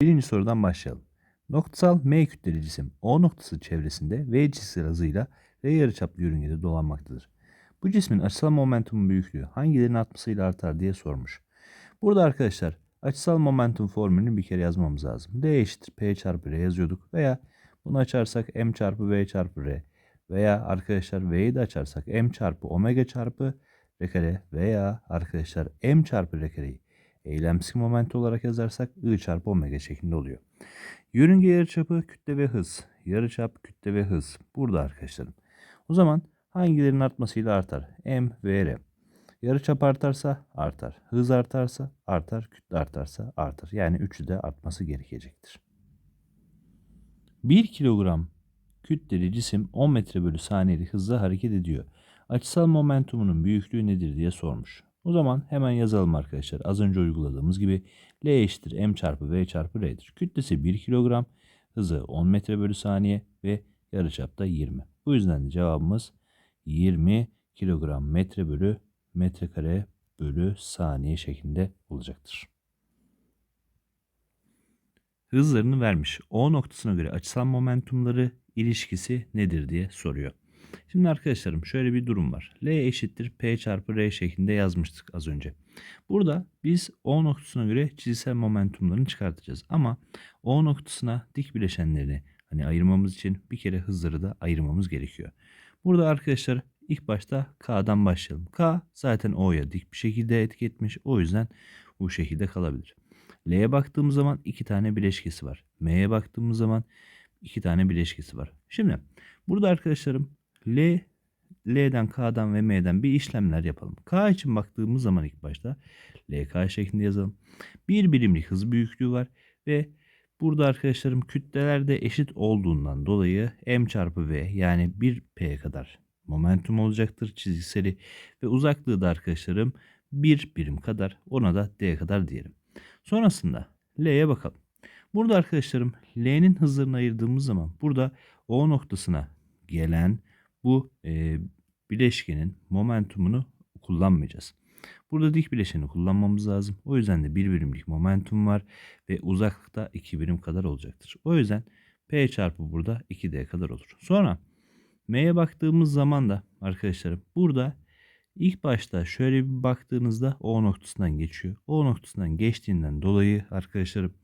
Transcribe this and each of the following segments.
Birinci sorudan başlayalım. Noktasal M kütleli cisim O noktası çevresinde V cisim hızıyla R yarıçaplı yörüngede dolanmaktadır. Bu cismin açısal momentumun büyüklüğü hangilerinin atmasıyla artar diye sormuş. Burada arkadaşlar açısal momentum formülünü bir kere yazmamız lazım. D eşittir P çarpı R yazıyorduk veya bunu açarsak M çarpı V çarpı R veya arkadaşlar V'yi de açarsak M çarpı omega çarpı R kare veya arkadaşlar M çarpı R kareyi eylemsel moment olarak yazarsak I çarpı omega şeklinde oluyor. Yörünge yarıçapı kütle ve hız. Yarıçap kütle ve hız. Burada arkadaşlarım. O zaman hangilerinin artmasıyla artar? M ve R. Yarıçap artarsa artar. Hız artarsa artar. Kütle artarsa artar. Yani üçü de artması gerekecektir. 1 kilogram kütleli cisim 10 metre bölü saniyelik hızla hareket ediyor. Açısal momentumunun büyüklüğü nedir diye sormuş. O zaman hemen yazalım arkadaşlar. Az önce uyguladığımız gibi L eşittir M çarpı V çarpı R'dir. Kütlesi 1 kilogram, hızı 10 metre bölü saniye ve yarıçapta 20. Bu yüzden de cevabımız 20 kilogram metre bölü metrekare bölü saniye şeklinde olacaktır. Hızlarını vermiş. O noktasına göre açısal momentumları ilişkisi nedir diye soruyor. Şimdi arkadaşlarım şöyle bir durum var. L eşittir P çarpı R şeklinde yazmıştık az önce. Burada biz O noktasına göre çizgisel momentumlarını çıkartacağız. Ama O noktasına dik bileşenlerini hani ayırmamız için bir kere hızları da ayırmamız gerekiyor. Burada arkadaşlar ilk başta K'dan başlayalım. K zaten O'ya dik bir şekilde etki etmiş. O yüzden bu şekilde kalabilir. L'ye baktığımız zaman iki tane bileşkesi var. M'ye baktığımız zaman iki tane bileşkesi var. Şimdi burada arkadaşlarım L, L'den, K'dan ve M'den bir işlemler yapalım. K için baktığımız zaman ilk başta LK şeklinde yazalım. Bir birimlik hız büyüklüğü var ve burada arkadaşlarım kütleler de eşit olduğundan dolayı M çarpı V yani 1P kadar momentum olacaktır çizgiseli ve uzaklığı da arkadaşlarım 1 birim kadar ona da D kadar diyelim. Sonrasında L'ye bakalım. Burada arkadaşlarım L'nin hızlarını ayırdığımız zaman burada O noktasına gelen bu e, bileşkenin momentumunu kullanmayacağız. Burada dik bileşeni kullanmamız lazım. O yüzden de bir birimlik momentum var ve uzaklıkta 2 birim kadar olacaktır. O yüzden P çarpı burada 2D kadar olur. Sonra M'ye baktığımız zaman da arkadaşlarım burada ilk başta şöyle bir baktığınızda O noktasından geçiyor. O noktasından geçtiğinden dolayı arkadaşlarım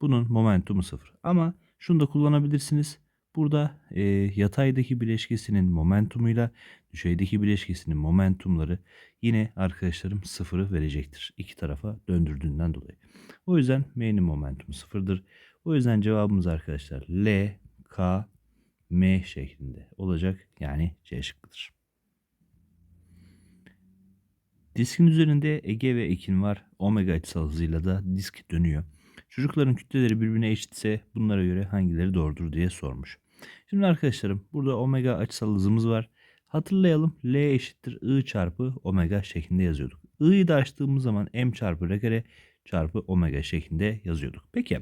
bunun momentumu sıfır. Ama şunu da kullanabilirsiniz. Burada e, yataydaki bileşkesinin momentumuyla düşeydeki bileşkesinin momentumları yine arkadaşlarım sıfırı verecektir. İki tarafa döndürdüğünden dolayı. O yüzden M'nin momentumu sıfırdır. O yüzden cevabımız arkadaşlar L, K, M şeklinde olacak. Yani C şıkkıdır. Diskin üzerinde Ege ve Ekin var. Omega açısal hızıyla da disk dönüyor. Çocukların kütleleri birbirine eşitse bunlara göre hangileri doğrudur diye sormuş. Şimdi arkadaşlarım burada omega açısal hızımız var. Hatırlayalım L eşittir I çarpı omega şeklinde yazıyorduk. I'yi da açtığımız zaman M çarpı R kare çarpı omega şeklinde yazıyorduk. Peki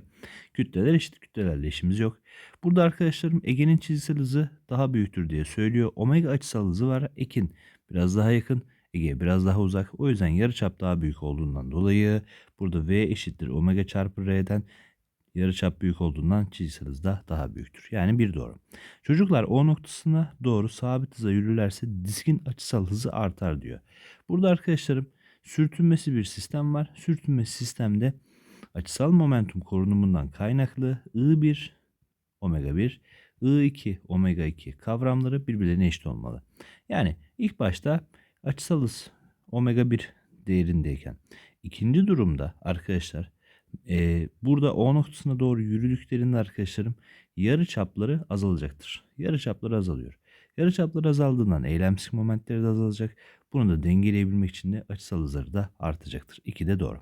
kütleler eşit kütlelerle işimiz yok. Burada arkadaşlarım Ege'nin çizgisel hızı daha büyüktür diye söylüyor. Omega açısal hızı var. Ekin biraz daha yakın. Ege biraz daha uzak. O yüzden yarıçap daha büyük olduğundan dolayı burada V eşittir omega çarpı R'den yarıçap büyük olduğundan çizgisel hız da daha büyüktür. Yani bir doğru. Çocuklar O noktasına doğru sabit hıza yürürlerse diskin açısal hızı artar diyor. Burada arkadaşlarım sürtünmesi bir sistem var. Sürtünmesi sistemde açısal momentum korunumundan kaynaklı I1 omega 1 I2 omega 2 kavramları birbirlerine eşit olmalı. Yani ilk başta açısal hız omega 1 değerindeyken ikinci durumda arkadaşlar e, burada O noktasına doğru yürüdüklerinde arkadaşlarım yarı çapları azalacaktır. Yarı çapları azalıyor. Yarı çapları azaldığından eylemsel momentleri de azalacak. Bunu da dengeleyebilmek için de açısal hızları da artacaktır. İki de doğru.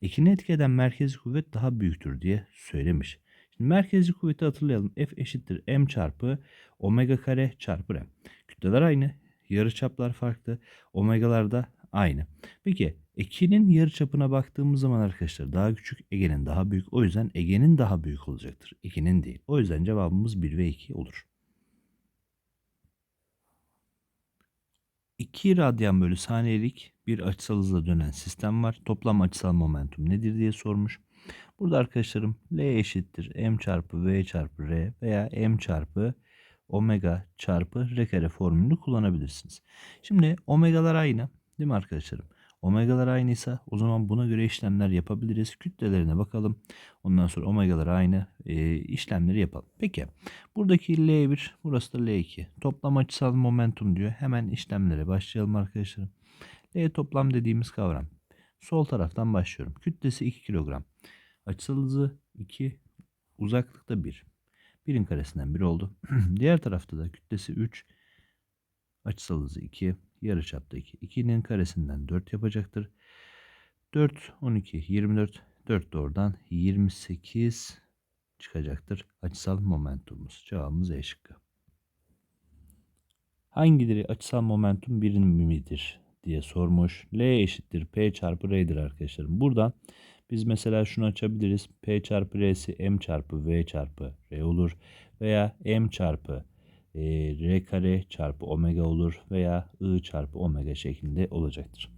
İkini etki eden merkezi kuvvet daha büyüktür diye söylemiş. Şimdi merkezi kuvveti hatırlayalım. F eşittir m çarpı omega kare çarpı r. Kütleler aynı. Yarı çaplar farklı. Omegalar da aynı. Peki 2'nin yarı çapına baktığımız zaman arkadaşlar daha küçük Ege'nin daha büyük. O yüzden Ege'nin daha büyük olacaktır. 2'nin değil. O yüzden cevabımız 1 ve 2 olur. 2 radyan bölü saniyelik bir açısal hızla dönen sistem var. Toplam açısal momentum nedir diye sormuş. Burada arkadaşlarım L eşittir M çarpı V çarpı R veya M çarpı omega çarpı R kare formülünü kullanabilirsiniz. Şimdi omegalar aynı değil mi arkadaşlarım? Omegalar aynıysa o zaman buna göre işlemler yapabiliriz. Kütlelerine bakalım. Ondan sonra omegalar aynı e, işlemleri yapalım. Peki buradaki L1 burası da L2. Toplam açısal momentum diyor. Hemen işlemlere başlayalım arkadaşlarım. L toplam dediğimiz kavram. Sol taraftan başlıyorum. Kütlesi 2 kilogram. Açısal hızı 2, uzaklıkta 1. 1'in karesinden 1 oldu. Diğer tarafta da kütlesi 3, açısal hızı 2, yarıçapta 2. 2'nin karesinden 4 yapacaktır. 4, 12, 24, 4 de oradan 28 çıkacaktır. Açısal momentumumuz. Cevabımız E şıkkı. Hangileri açısal momentum birimidir diye sormuş. L eşittir P çarpı R'dir arkadaşlarım. Buradan biz mesela şunu açabiliriz. P çarpı R'si M çarpı V çarpı R olur. Veya M çarpı e, R kare çarpı omega olur. Veya I çarpı omega şeklinde olacaktır.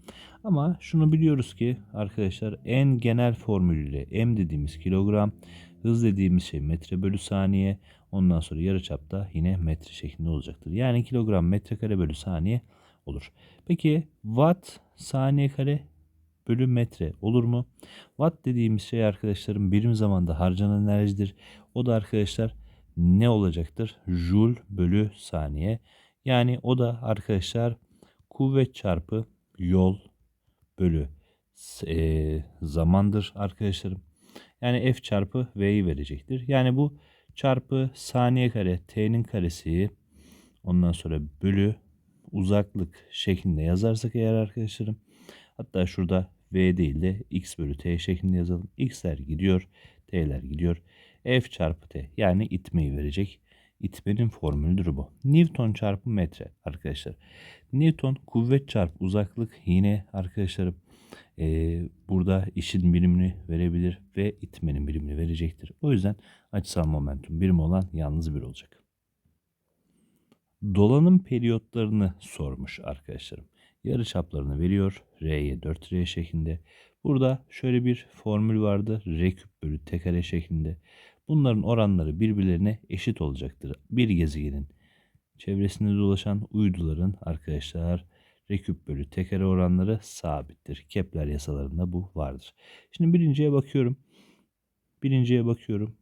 Ama şunu biliyoruz ki arkadaşlar en genel formülüyle M dediğimiz kilogram, hız dediğimiz şey metre bölü saniye. Ondan sonra yarıçapta yine metre şeklinde olacaktır. Yani kilogram metrekare bölü saniye olur. Peki watt saniye kare bölü metre olur mu? Watt dediğimiz şey arkadaşlarım birim zamanda harcanan enerjidir. O da arkadaşlar ne olacaktır? Joule bölü saniye. Yani o da arkadaşlar kuvvet çarpı yol bölü e, zamandır arkadaşlarım. Yani F çarpı V'yi verecektir. Yani bu çarpı saniye kare T'nin karesi ondan sonra bölü uzaklık şeklinde yazarsak eğer arkadaşlarım hatta şurada V değil de X bölü T şeklinde yazalım. X'ler gidiyor. T'ler gidiyor. F çarpı T yani itmeyi verecek. İtmenin formülüdür bu. Newton çarpı metre arkadaşlar. Newton kuvvet çarpı uzaklık yine arkadaşlarım e, burada işin birimini verebilir ve itmenin birimini verecektir. O yüzden açısal momentum birimi olan yalnız bir olacak. Dolanım periyotlarını sormuş arkadaşlarım. Yarı çaplarını veriyor. R'ye 4R şeklinde. Burada şöyle bir formül vardı. R küp bölü T kare şeklinde. Bunların oranları birbirlerine eşit olacaktır. Bir gezegenin çevresinde dolaşan uyduların arkadaşlar R küp bölü T kare oranları sabittir. Kepler yasalarında bu vardır. Şimdi birinciye bakıyorum. Birinciye bakıyorum.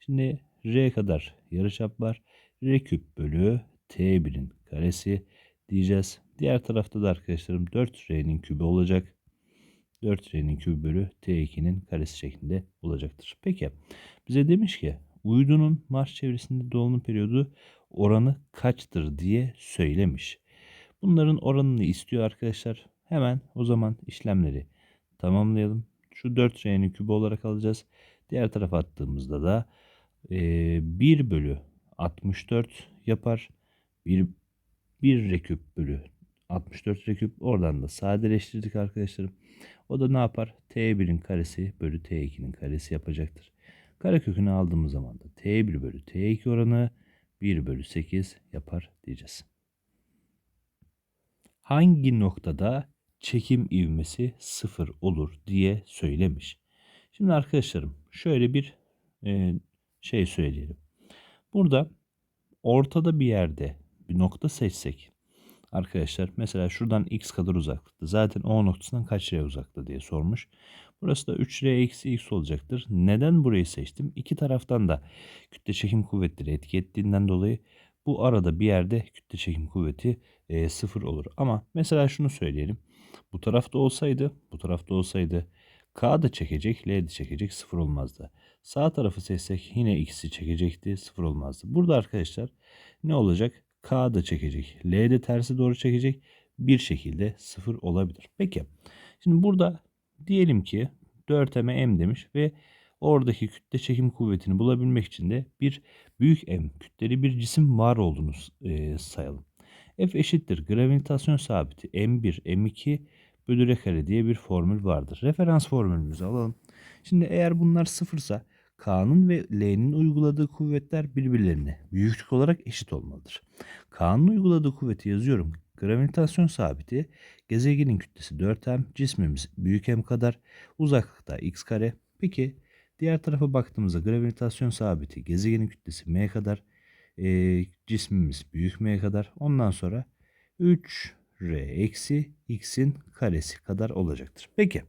Şimdi R kadar yarıçap var. R küp bölü T1'in karesi diyeceğiz. Diğer tarafta da arkadaşlarım 4R'nin kübü olacak. 4R'nin kübü bölü T2'nin karesi şeklinde olacaktır. Peki bize demiş ki uydunun Mars çevresinde dolanım periyodu oranı kaçtır diye söylemiş. Bunların oranını istiyor arkadaşlar. Hemen o zaman işlemleri tamamlayalım. Şu 4R'nin kübü olarak alacağız. Diğer tarafa attığımızda da 1 bölü 64 yapar. 1, 1 reküp bölü 64 reküp. Oradan da sadeleştirdik arkadaşlarım. O da ne yapar? T1'in karesi bölü T2'nin karesi yapacaktır. Karekökünü aldığımız zaman da T1 bölü T2 oranı 1 bölü 8 yapar diyeceğiz. Hangi noktada çekim ivmesi sıfır olur diye söylemiş. Şimdi arkadaşlarım şöyle bir e, şey söyleyelim. Burada ortada bir yerde bir nokta seçsek arkadaşlar mesela şuradan x kadar uzaklıkta zaten o noktasından kaç r uzakta diye sormuş. Burası da 3r eksi x olacaktır. Neden burayı seçtim? İki taraftan da kütle çekim kuvvetleri etki ettiğinden dolayı bu arada bir yerde kütle çekim kuvveti e, sıfır olur. Ama mesela şunu söyleyelim. Bu tarafta olsaydı, bu tarafta olsaydı K da çekecek, L de çekecek, sıfır olmazdı. Sağ tarafı seçsek yine ikisi çekecekti, sıfır olmazdı. Burada arkadaşlar ne olacak? K da çekecek, L de tersi doğru çekecek. Bir şekilde sıfır olabilir. Peki. Şimdi burada diyelim ki 4M M demiş ve oradaki kütle çekim kuvvetini bulabilmek için de bir büyük M kütleli bir cisim var olduğunu e, sayalım. F eşittir gravitasyon sabiti M1 M2 bölü R kare diye bir formül vardır. Referans formülümüzü alalım. Şimdi eğer bunlar sıfırsa K'nın ve L'nin uyguladığı kuvvetler birbirlerine büyüklük olarak eşit olmalıdır. K'nın uyguladığı kuvveti yazıyorum. Gravitasyon sabiti gezegenin kütlesi 4m, cismimiz büyük m kadar, uzaklıkta x kare. Peki Diğer tarafa baktığımızda gravitasyon sabiti gezegenin kütlesi m kadar e, cismimiz büyük m kadar ondan sonra 3r eksi x'in karesi kadar olacaktır. Peki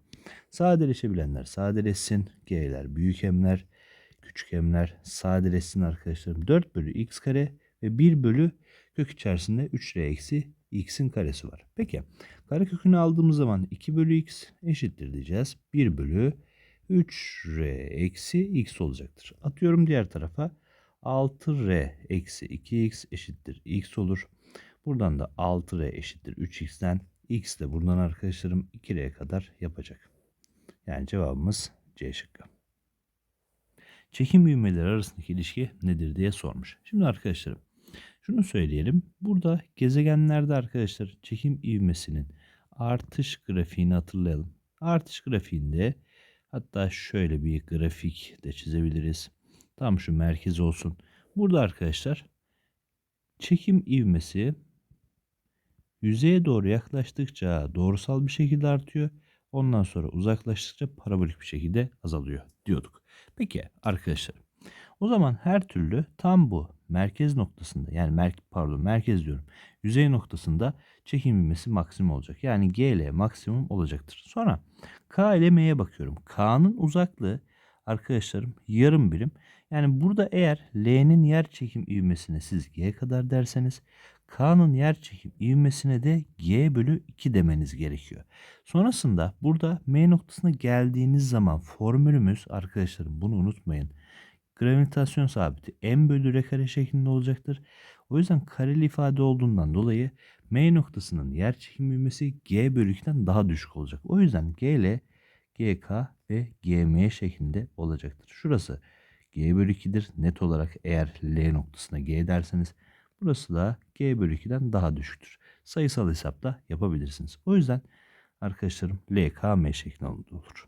sadeleşebilenler sadeleşsin g'ler büyük m'ler küçük m'ler sadeleşsin arkadaşlarım 4 bölü x kare ve 1 bölü kök içerisinde 3r eksi x'in karesi var. Peki karekökünü aldığımız zaman 2 bölü x eşittir diyeceğiz. 1 bölü 3r eksi x olacaktır. Atıyorum diğer tarafa 6r eksi 2x eşittir x olur. Buradan da 6r eşittir 3x'ten x de buradan arkadaşlarım 2r kadar yapacak. Yani cevabımız C şıkkı. Çekim büyümeleri arasındaki ilişki nedir diye sormuş. Şimdi arkadaşlarım şunu söyleyelim. Burada gezegenlerde arkadaşlar çekim ivmesinin artış grafiğini hatırlayalım. Artış grafiğinde hatta şöyle bir grafik de çizebiliriz. Tam şu merkez olsun. Burada arkadaşlar çekim ivmesi yüzeye doğru yaklaştıkça doğrusal bir şekilde artıyor. Ondan sonra uzaklaştıkça parabolik bir şekilde azalıyor diyorduk. Peki arkadaşlar o zaman her türlü tam bu merkez noktasında yani mer pardon merkez diyorum yüzey noktasında çekim ivmesi maksimum olacak. Yani GL maksimum olacaktır. Sonra K ile M'ye bakıyorum. K'nın uzaklığı arkadaşlarım yarım birim. Yani burada eğer L'nin yer çekim ivmesine siz G kadar derseniz K'nın yer çekim ivmesine de G bölü 2 demeniz gerekiyor. Sonrasında burada M noktasına geldiğiniz zaman formülümüz arkadaşlarım bunu unutmayın. Gravitasyon sabiti M bölü R kare şeklinde olacaktır. O yüzden kareli ifade olduğundan dolayı M noktasının yer çekim ivmesi G bölü 2'den daha düşük olacak. O yüzden G ile GK ve GM şeklinde olacaktır. Şurası G bölü 2'dir. Net olarak eğer L noktasına G derseniz burası da G bölü 2'den daha düşüktür. Sayısal hesapta yapabilirsiniz. O yüzden arkadaşlarım LKM şeklinde olur.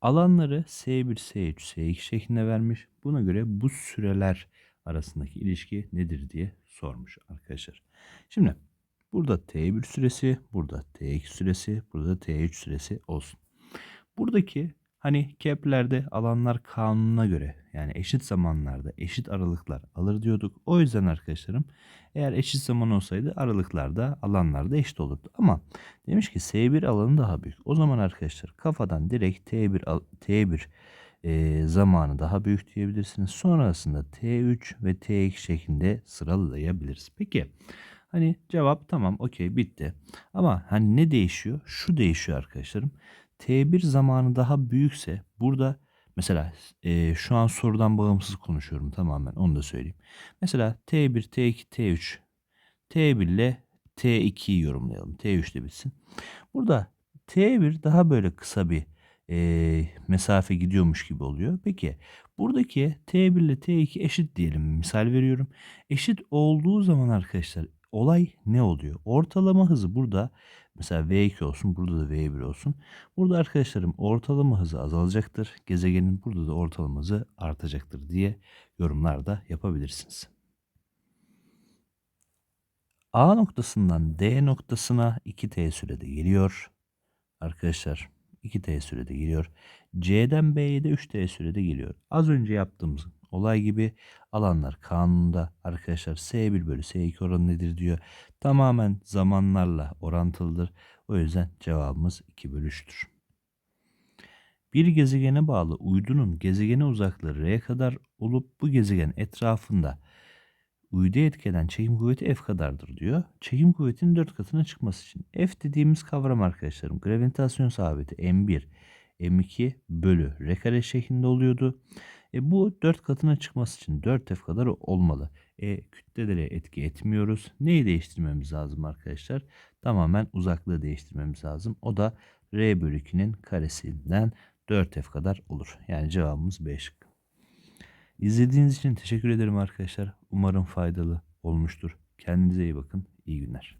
Alanları S1, S3, S2 şeklinde vermiş. Buna göre bu süreler arasındaki ilişki nedir diye sormuş arkadaşlar. Şimdi burada T1 süresi, burada T2 süresi, burada T3 süresi olsun. Buradaki hani Kepler'de alanlar kanununa göre yani eşit zamanlarda eşit aralıklar alır diyorduk. O yüzden arkadaşlarım eğer eşit zaman olsaydı aralıklarda alanlarda eşit olurdu. Ama demiş ki S1 alanı daha büyük. O zaman arkadaşlar kafadan direkt T1 T1 e, zamanı daha büyük diyebilirsiniz. Sonrasında T3 ve T2 şeklinde sıralayabiliriz. Peki hani cevap tamam okey bitti. Ama hani ne değişiyor? Şu değişiyor arkadaşlarım. T1 zamanı daha büyükse burada mesela e, şu an sorudan bağımsız konuşuyorum tamamen onu da söyleyeyim. Mesela T1, T2, T3 T1 ile T2'yi yorumlayalım. T3 de bitsin. Burada T1 daha böyle kısa bir e, mesafe gidiyormuş gibi oluyor. Peki buradaki T1 ile T2 eşit diyelim. Misal veriyorum. Eşit olduğu zaman arkadaşlar olay ne oluyor? Ortalama hızı burada mesela V2 olsun burada da V1 olsun. Burada arkadaşlarım ortalama hızı azalacaktır. Gezegenin burada da ortalama hızı artacaktır diye yorumlar da yapabilirsiniz. A noktasından D noktasına 2T sürede geliyor. Arkadaşlar 2T sürede geliyor. C'den B'ye de 3T sürede geliyor. Az önce yaptığımız olay gibi alanlar kanunda arkadaşlar S1 bölü S2 oranı nedir diyor. Tamamen zamanlarla orantılıdır. O yüzden cevabımız 2 bölü 3'tür. Bir gezegene bağlı uydunun gezegene uzaklığı R kadar olup bu gezegen etrafında uyduya etkeden çekim kuvveti F kadardır diyor. Çekim kuvvetinin 4 katına çıkması için F dediğimiz kavram arkadaşlarım gravitasyon sabiti M1 M2 bölü R kare şeklinde oluyordu. E bu 4 katına çıkması için 4F kadar olmalı. E kütlelere etki etmiyoruz. Neyi değiştirmemiz lazım arkadaşlar? Tamamen uzaklığı değiştirmemiz lazım. O da R bölü 2'nin karesinden 4F kadar olur. Yani cevabımız B şıkkı. İzlediğiniz için teşekkür ederim arkadaşlar. Umarım faydalı olmuştur. Kendinize iyi bakın. İyi günler.